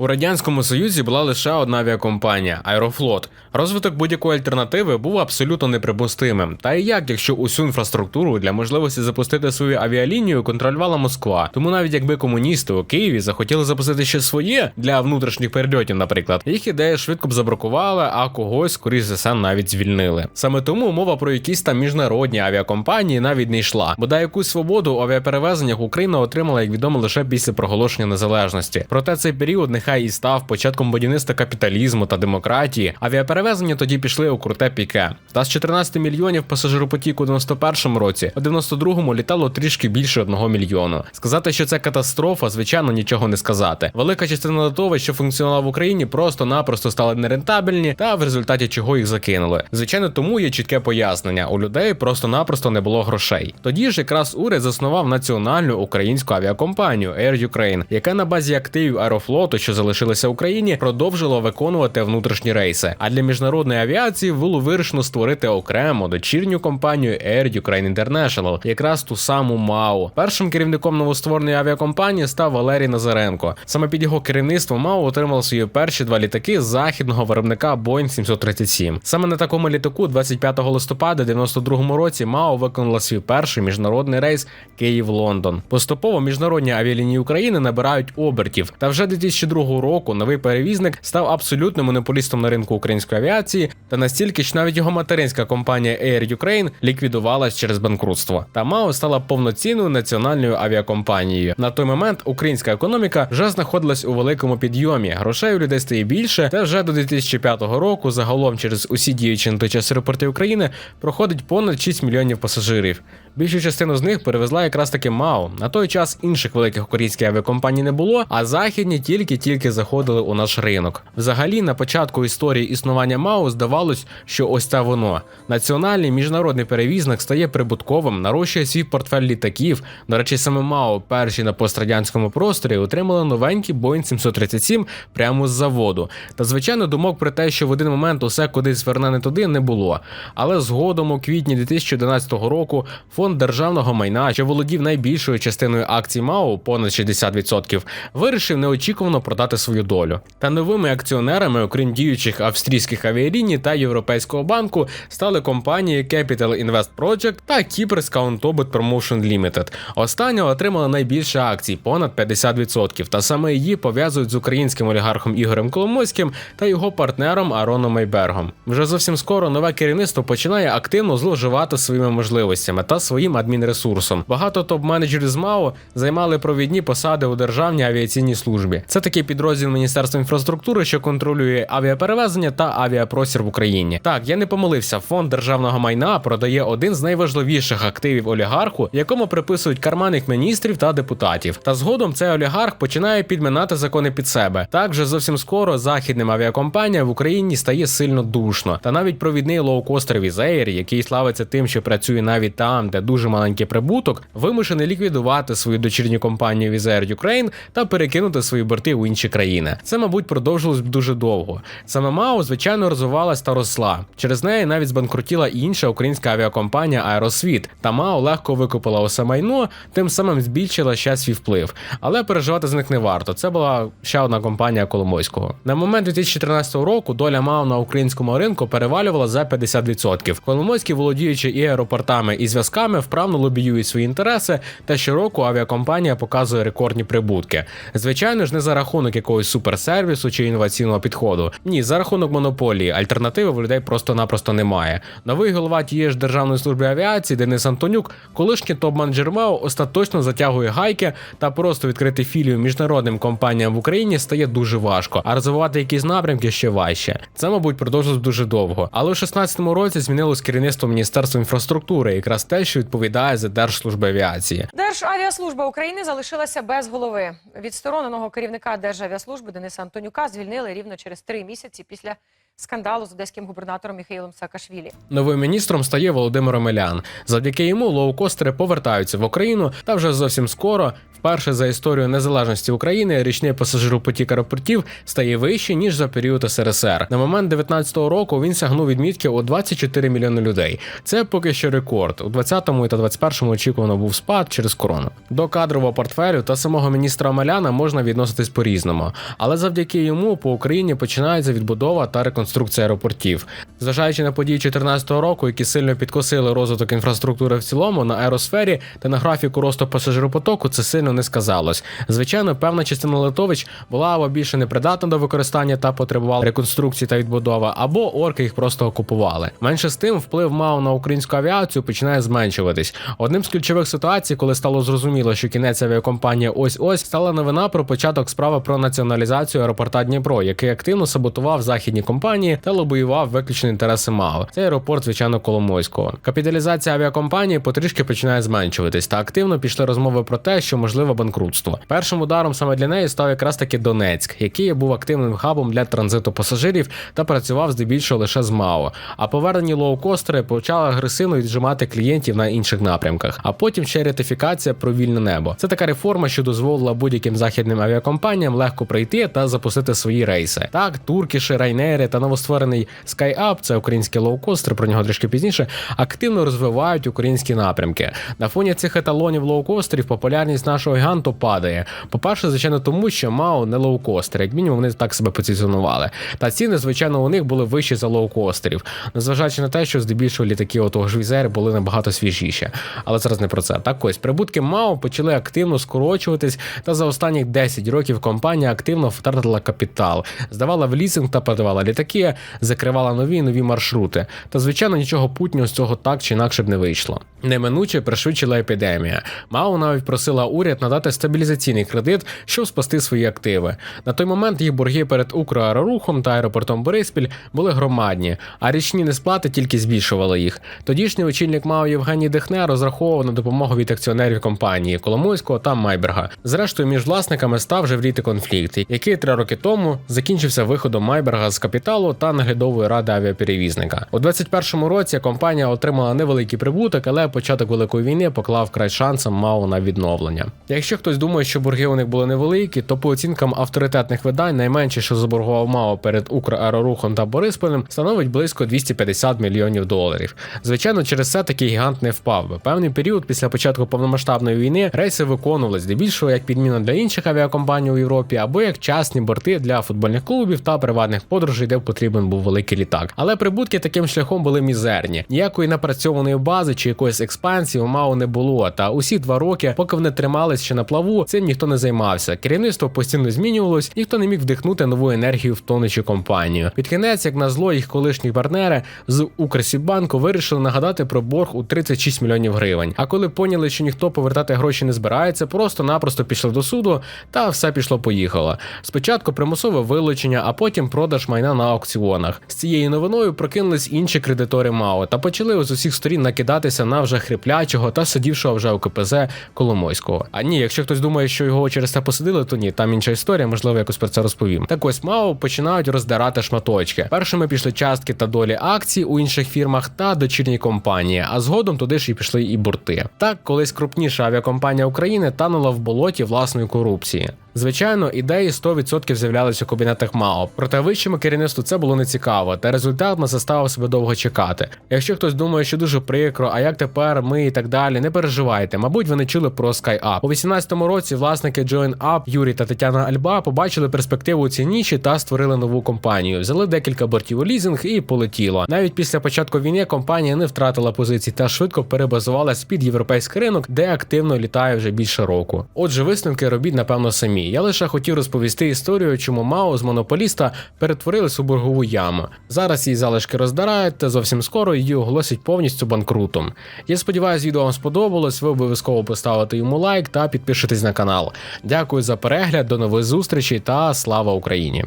У радянському союзі була лише одна авіакомпанія Аерофлот. Розвиток будь-якої альтернативи був абсолютно неприпустимим. Та і як, якщо усю інфраструктуру для можливості запустити свою авіалінію контролювала Москва. Тому навіть якби комуністи у Києві захотіли запустити ще своє для внутрішніх перельотів, наприклад, їх ідеї швидко б забракували, а когось, скоріш за все, навіть звільнили. Саме тому мова про якісь там міжнародні авіакомпанії навіть не йшла. Бодай якусь свободу у авіаперевезеннях Україна отримала, як відомо, лише після проголошення незалежності. Проте цей період нехай і став початком будівництва капіталізму та демократії. Авіаперевезення тоді пішли у круте піке. Та з 14 мільйонів пасажиропотіку у 91-му році, у 92-му літало трішки більше одного мільйону. Сказати, що це катастрофа, звичайно, нічого не сказати. Велика частина литовищ, що функціонувала в Україні, просто-напросто стали нерентабельні, та в результаті чого їх закинули. Звичайно, тому є чітке пояснення: у людей просто-напросто не було грошей. Тоді ж якраз уряд заснував національну українську авіакомпанію Air Ukraine, яка на базі активів аерофлоту, що залишилися в Україні, продовжила виконувати внутрішні рейси. А для міжнародної авіації було вирішено створити окремо дочірню компанію Air Ukraine International, якраз ту саму МАУ. Першим керівником новоствореної авіакомпанії став Валерій Назаренко. Саме під його керівництвом МАУ отримав свої перші два літаки західного виробника Boeing 737. Саме на такому літаку, 25 листопада 92 році, МАУ виконала свій перший міжнародний рейс Київ-Лондон. Поступово міжнародні авіалінії України набирають обертів. Та вже 2002 року новий перевізник став абсолютним монополістом на ринку української авіації, та настільки, що навіть його материнська компанія Air Ukraine ліквідувалась через банкрутство. Та МАУ стала повноцінною національною авіакомпанією. На той момент українська економіка вже знаходилась у великому підйомі. Грошей у людей стає більше. Та вже до 2005 року загалом через усі діючі на той час аеропорти України проходить понад 6 мільйонів пасажирів. Більшу частину з них перевезла якраз таки МАУ. На той час інших великих українських авіакомпаній не було, а західні тільки-тільки заходили у наш ринок. Взагалі, на початку історії існування МАУ здавалось, що ось це воно. Національний міжнародний перевізник стає прибутковим, нарощує свій портфель літаків. До речі, саме МАУ перші на пострадянському просторі отримали новенький Boeing 737 прямо з заводу. Та звичайно, думок про те, що в один момент усе кудись зверне не туди, не було. Але згодом у квітні 2011 року фонд державного майна, що володів найбільшою частиною акцій МАУ, понад 60%, вирішив неочікувано продати свою долю. Та новими акціонерами, окрім діючих австрійських авіаліній та Європейського банку, стали компанії Capital Invest Project та кіпрська Ontobit Promotion Limited. Остання отримала найбільше акцій, понад 50%, та саме її пов'язують з українським олігархом Ігорем Коломойським та його партнером Ароном Майбергом. Вже зовсім скоро нове керівництво починає активно зловживати своїми можливостями та своїм адмінресурсом. Багато топ-менеджерів з МАО займали провідні посади у державній авіаційній службі. Це такий підрозділ Міністерства інфраструктури, що контролює авіаперевезення та авіапростір в Україні. Так, я не помилився. Фонд державного майна продає один з найважливіших активів олігарху, якому приписують карманних міністрів та депутатів. Та згодом цей олігарх починає підминати закони під себе. Так вже зовсім скоро західним авіакомпаніям в Україні стає сильно душно. Та навіть провідний лоукостер Візеєр, який славиться тим, що працює навіть там, де дуже маленький прибуток, вимушений ліквідувати свою дочірню компанію Візеєр Ukraine та перекинути свої борти у інші країни. Це, мабуть, продовжилось б дуже довго. Саме МАУ, звичайно, розвивалась та росла. Через неї навіть збанкрутіла інша українська авіакомпанія Аеросвіт. Та МАУ легко викупила усе майно, тим самим збільшила ще свій вплив. Але переживати з них не варто. Це була ще одна компанія Коломойського. На момент 2013 року доля МАУ на українському ринку перевалювала за 50%. Коломойський, володіючи і аеропортами, і зв'язками, вправно лобіюють свої інтереси, та щороку авіакомпанія показує рекордні прибутки. Звичайно ж, не за рахунок якогось суперсервісу чи інноваційного підходу. Ні, за рахунок монополії. Альтернативи в людей просто-напросто немає. Новий голова тієї ж Державної служби авіації Денис Антонюк, колишній топ-менеджер МАУ, остаточно затягує гайки та просто відкрити філію міжнародним компаніям в Україні стає дуже важко, а розвивати якісь напрямки ще важче. Це, мабуть, продовжилось дуже довго. Але у 16-му році змінилось керівництво Міністерства інфраструктури, якраз те, що відповідає за Держслужби авіації. Державіаслужба України залишилася без голови. Відстороненого керівника Державіаслужби Дениса Антонюка звільнили рівно через три місяці після скандалу з одеським губернатором Міхаїлом Саакашвілі. Новим міністром стає Володимир Омелян. Завдяки йому лоукостери повертаються в Україну та вже зовсім скоро, вперше за історію незалежності України, річний пасажиропотік аеропортів стає вищий ніж за період СРСР. На момент 19-го року він сягнув відмітки у 24 мільйони людей. Це поки що рекорд. У 20-му та 21-му очікувано був спад через корону. До кадрового портфелю та самого міністра Омеляна можна відноситись по-різному, але завдяки йому по Україні починається відбудова та реконструкція аеропортів. Зважаючи на події 2014 року, які сильно підкосили розвиток інфраструктури в цілому на аеросфері та на графіку росту пасажиропотоку, це сильно не сказалось. Звичайно, певна частина литовищ була або більше непридатна до використання та потребувала реконструкції та відбудови, або орки їх просто окупували. Менше з тим, вплив МАУ на українську авіацію починає зменшуватись. Одним з ключових ситуацій, коли стало зрозуміло, що кінець авіакомпанії ось ось стала новина про початок справи про націоналізацію аеропорта Дніпро, який активно саботував західні компанії та лобіював виключно інтереси МАУ. Це аеропорт, звичайно, Коломойського. Капіталізація авіакомпанії потрішки починає зменшуватись, та активно пішли розмови про те, що можливе банкрутство. Першим ударом саме для неї став якраз таки Донецьк, який був активним хабом для транзиту пасажирів та працював здебільшого лише з МАО. А повернені лоукостери почали агресивно віджимати клієнтів на інших напрямках. А потім ще ретифікація про вільне небо. Це така реформа, що дозволила будь-яким західним авіакомпаніям легко прийти та запустити свої рейси. Так, туркіші, райнери та новостворений SkyUp, це український лоукостер, про нього трішки пізніше, активно розвивають українські напрямки. На фоні цих еталонів лоукостерів популярність нашого гіганту падає. По-перше, звичайно, тому що МАУ не лоукостер, як мінімум вони так себе позиціонували. Та ціни, звичайно, у них були вищі за лоукостерів, незважаючи на те, що здебільшого літаки отого ж Візери були набагато свіжіші. Але зараз не про це. Так ось прибутки МАУ почали активно скорочуватись, та за останні 10 років компанія активно втратила капітал, здавала в лізинг та продавала літаки, закривала нові нові маршрути. Та звичайно нічого путнього з цього так чи інакше б не вийшло. Неминуче пришвидшила епідемія. МАУ навіть просила уряд надати стабілізаційний кредит, щоб спасти свої активи. На той момент їх борги перед Украерорухом та аеропортом Бориспіль були громадні, а річні несплати тільки збільшували їх. Тодішній очільник МАУ Євгеній Дехне розраховував на допомогу від акціонерів компанії Коломойського та Майберга. Зрештою, між власниками став жевріти конфлікт, який три роки тому закінчився виходом Майберга з капіталу та наглядової ради авіаперевізника. У 2021 році компанія отримала невеликий прибуток, але початок великої війни поклав край шансам МАУ на відновлення. Якщо хтось думає, що борги у них були невеликі, то по оцінкам авторитетних видань найменше, що заборгував МАО перед Украерорухом та Борисполем, становить близько 250 мільйонів доларів. Звичайно, через це такий гігант не впав би. Певний період після початку повномасштабної війни рейси виконували здебільшого як підміна для інших авіакомпаній у Європі або як частні борти для футбольних клубів та приватних подорожей, де потрібен був великий літак. Але прибутки таким шляхом були мізерні. Ніякої напрацьованої бази чи якоїсь експансії у МАУ не було. Та усі два роки, поки вони тримались ще на плаву, цим ніхто не займався. Керівництво постійно змінювалось, ніхто не міг вдихнути нову енергію в тонучу компанію. Під кінець, як назло, їх колишні партнери з Укрсібанку вирішили нагадати про борг у 36 мільйонів гривень. А коли поняли, що ніхто повертати гроші не збирається, просто-напросто пішли до суду, та все пішло поїхало. Спочатку примусове вилучення, а потім продаж майна на аукціонах. З цією новиною прокинулись інші кредитори МАО та почали з усіх сторін накидатися на вже хриплячого та сидівшого вже у КПЗ Коломойського. А ні, якщо хтось думає, що його через це посадили, то ні, там інша історія, можливо, якось про це розповім. Так ось МАО починають роздирати шматочки. Першими пішли частки та долі акцій у інших фірмах та дочірні компанії, а згодом туди ж і пішли і борти. Так, колись крупніша авіакомпанія України танула в болоті власної корупції. Звичайно, ідеї 100% з'являлися у кабінетах МАО, проте вищому керівництву це було нецікаво, та результат не заставив себе довго чекати. Якщо хтось думає, що дуже прикро, а як тепер ми і так далі, не переживайте. Мабуть, ви не чули про SkyUp. У 18-му році власники JoinUp, Юрій та Тетяна Альба побачили перспективу у цій ніші та створили нову компанію. Взяли декілька бортів у лізинг і полетіло. Навіть після початку війни компанія не втратила позицій та швидко перебазувалась під європейський ринок, де активно літає вже більше року. Отже, висновки робіть, напевно, самі. Я лише хотів розповісти історію, чому МАО з монополіста перетворились у боргову яму. Зараз її залишки роздирають, та зовсім скоро її оголосять повністю банкрутом. Я сподіваюся, відео вам сподобалось. Ви обов'язково поставите йому лайк та підпишитесь на канал. Дякую за перегляд, до нових зустрічей та слава Україні!